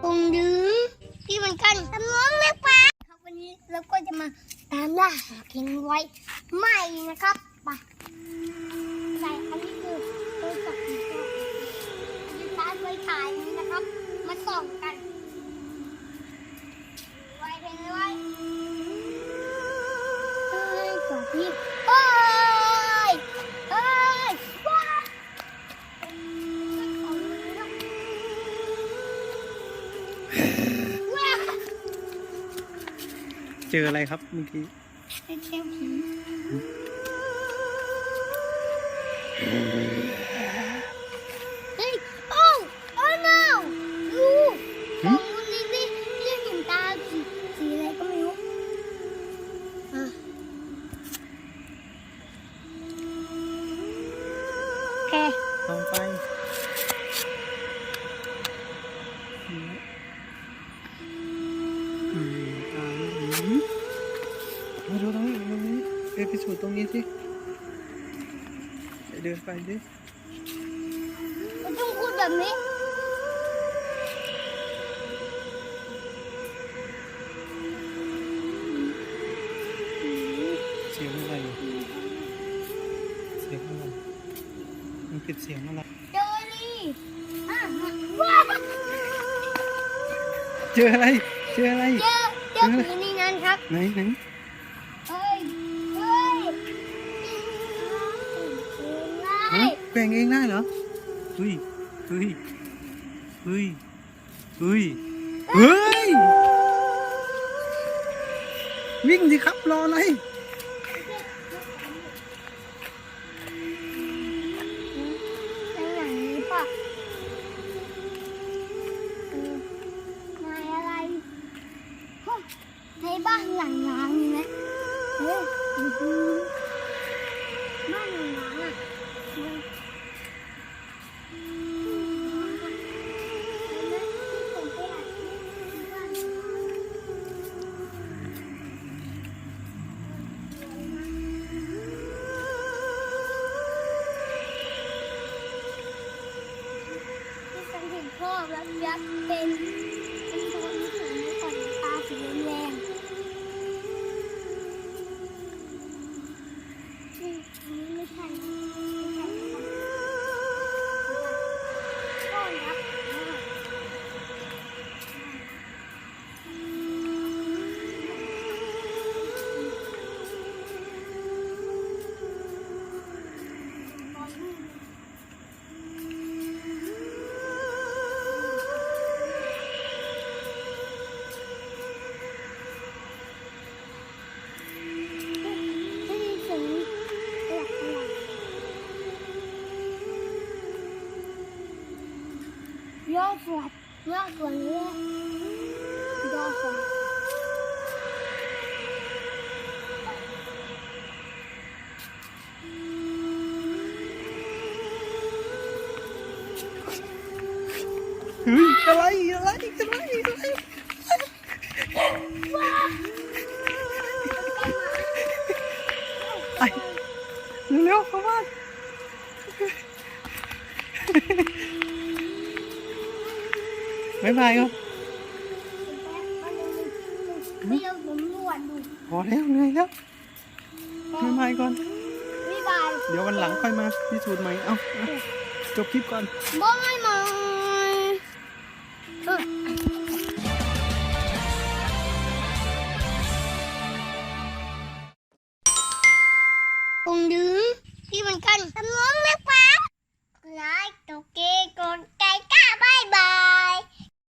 ผมดึงพี่เหมือนกันทำน้องแม่ปลาครับวันนี้เราก็จะมาตามล่าหาเพลงไว้ใหม่นะครับไปใส่อันนี้คือโทรศัพท์ของเรามไว้ถ่ายนี้นะครับ มาส่องกัน เจออะไรครับเมื่อกี้เจ้าผีเฮ้ยโอ้โอ้ no ดูมองดูนี่สิพี่เห็นตาสีสีอะไรก็ไม่รู้อะโอเคลองไป มาดูตรงนี้ตรงนี้ไปพิสูจน์ตรงนี้สิไปเดินไปดิเราต้องพูดแบบนี้เสียงอะไรอยู่เสียงอะไรมันปิดเสียงอะไรเจอนี่อะว้าเจออะไร เจออะไร เจอเจอผีนี่นั่นครับ ไหนไหน แกว่งเองได้เหรอเฮ้ยเฮ้ยเฮ้ยเฮ้ยเฮ้ย วิ่งสิครับรออะไรในหนังนี้ป่ะเออนายอะไรฮะในบ้านหลังร้างนี่ไหมเฮ้ย พ่ ย่อสวดย่อสวดนี้ย่อสว บ๊ายบายก็ไม่เอาผมวดดูพอแล้วเหนื่อยแล้วบ๊ายบายก่อน บ๊ายบายเดี๋ยววันหลังค่อยมาพิสูจน์ใหม่ เอาาจบคลิปก่อน บ๊ายบายเออผมดื้อพี่เหมือนกันสมองนะครับไลค์ตกเกย์กดไก่ก้าบ๊บ